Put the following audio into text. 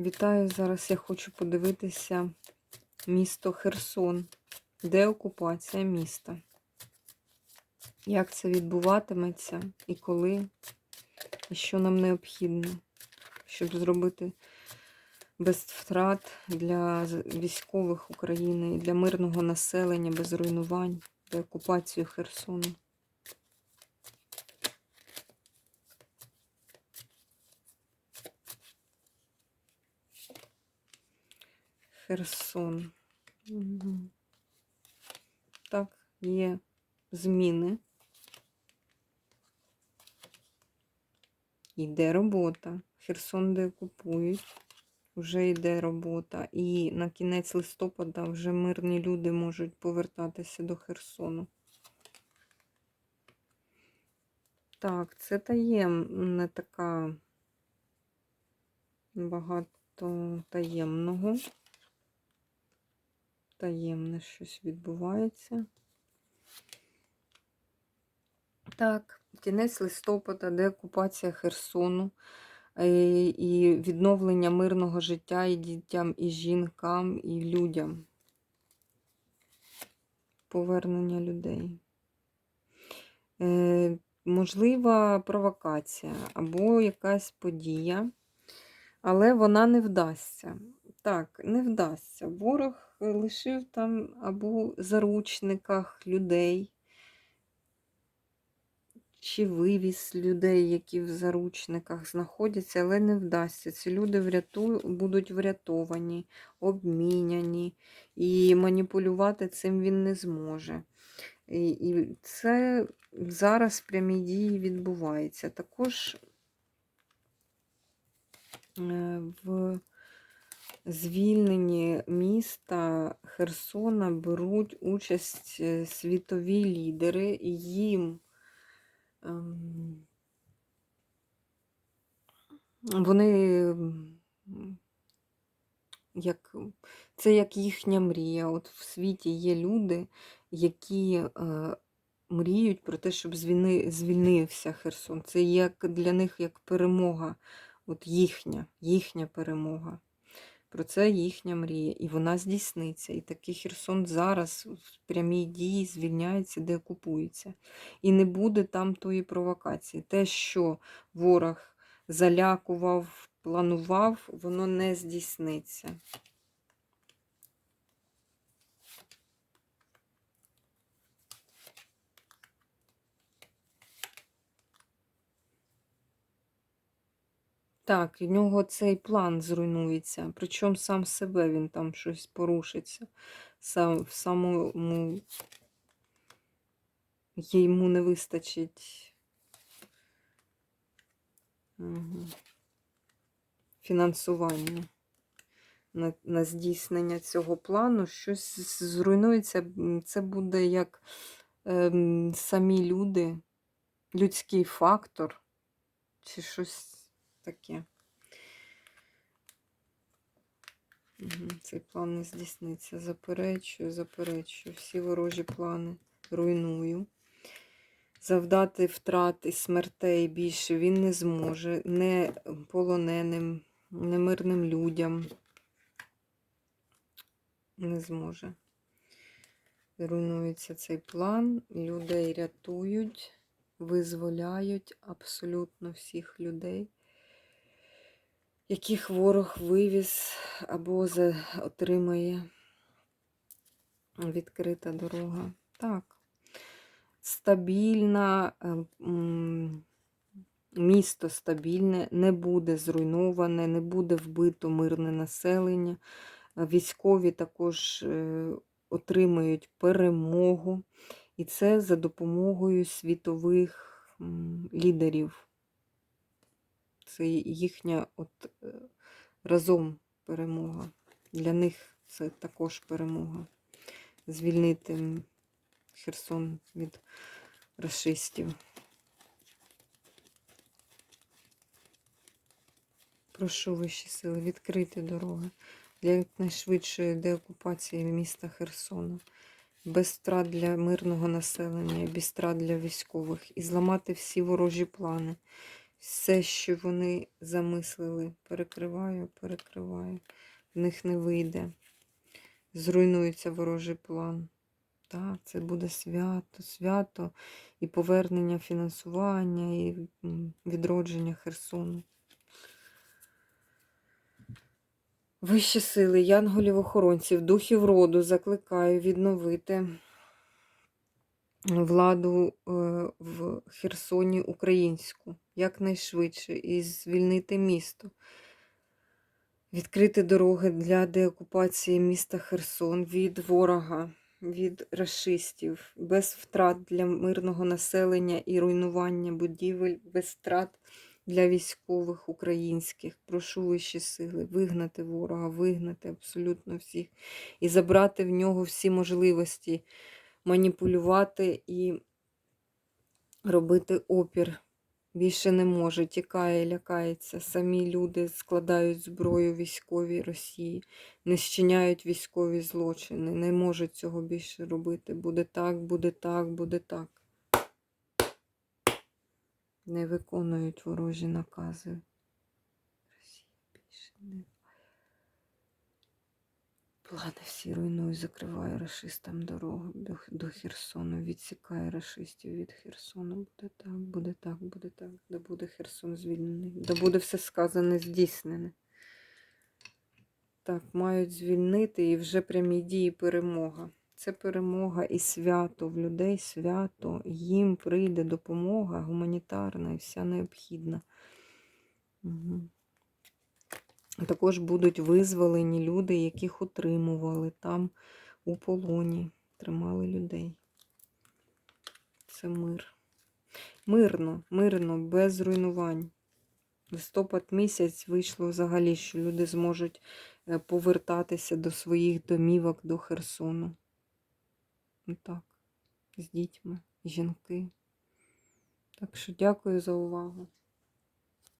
Вітаю! Зараз я хочу подивитися місто Херсон. Де окупація міста? Як це відбуватиметься і коли? І що нам необхідно, щоб зробити без втрат для військових України і для мирного населення, без руйнувань, для окупацію Херсону? Херсон. Так, є зміни. Йде робота. Херсон деокупують. Вже йде робота. І на кінець листопада вже мирні люди можуть повертатися до Херсону. Так, це таємна така багато таємного. Таємне щось відбувається. Так, кінець листопада, деокупація Херсону е, і відновлення мирного життя і дітям, і жінкам, і людям. Повернення людей. Е, Можлива провокація або якась подія, але вона не вдасться. Так, не вдасться. Ворог лишив там або заручниках людей, чи вивіз людей, які в заручниках знаходяться, але не вдасться. Ці люди вряту... будуть врятовані, обміняні, і маніпулювати цим він не зможе. І, і це зараз в прямій дії відбувається. Також е, в звільненні міста Херсона беруть участь е, світові лідери, і їм ем, вони як, це як їхня мрія. От в світі є люди, які е, мріють про те, щоб звільни, звільнився Херсон. Це як для них як перемога, от їхня, їхня перемога. Про це їхня мрія, і вона здійсниться. І такий Херсон зараз в прямій дії звільняється, де окупується. І не буде там тої провокації. Те, що ворог залякував, планував, воно не здійсниться. Так, в нього цей план зруйнується. Причому сам себе він там щось порушиться. Сам, в самому йому не вистачить ага, фінансування на, на здійснення цього плану. Щось зруйнується. Це буде як ем, самі люди, людський фактор, чи щось таке. Цей план не здійсниться. Заперечую, заперечую. Всі ворожі плани руйную. Завдати втрат і смертей більше він не зможе. Не полоненим, не мирним людям. Не зможе. Руйнується цей план. Людей рятують, визволяють абсолютно всіх людей яких ворог вивіз або отримає відкрита дорога. Так. Стабільна, е, місто стабільне, не буде зруйноване, не буде вбито мирне населення. Військові також е, отримають перемогу. І це за допомогою світових лідерів. Це їхня от е, разом перемога. Для них це також перемога. Звільнити Херсон від расистів. Прошу вищі сили відкрити дороги для якнайшвидшої деокупації міста Херсона. Без втрат для мирного населення, без втрат для військових і зламати всі ворожі плани Все, що вони замислили, перекриваю, перекриваю. В них не вийде. Зруйнується ворожий план. Так, це буде свято, свято і повернення фінансування, і відродження Херсону. Вищі сили, янголів-охоронців, духів роду закликаю відновити владу е, в Херсоні українську якнайшвидше і звільнити місто. Відкрити дороги для деокупації міста Херсон від ворога, від расистів, без втрат для мирного населення і руйнування будівель, без втрат для військових українських. Прошу вищі сили вигнати ворога, вигнати абсолютно всіх і забрати в нього всі можливості маніпулювати і робити опір. Більше не може, тікає, лякається. Самі люди складають зброю військовій Росії, не зчиняють військові злочини, не можуть цього більше робити. Буде так, буде так, буде так. Не виконують ворожі накази. Росія більше не. Плани всі руйнує, закриває рашистам дорогу до, до Херсону, відсікає рашистів від Херсону. Буде так, буде так, буде так. Да буде Херсон звільнений. Да буде все сказане, здійснене. Так, мають звільнити і вже прямі дії перемога. Це перемога і свято в людей, свято. Їм прийде допомога гуманітарна і вся необхідна. Угу. Також будуть визволені люди, яких утримували там у полоні, тримали людей. Це мир. Мирно, мирно, без руйнувань. Листопад місяць вийшло взагалі, що люди зможуть е, повертатися до своїх домівок до Херсону. Ну так, з дітьми, жінки. Так що дякую за увагу.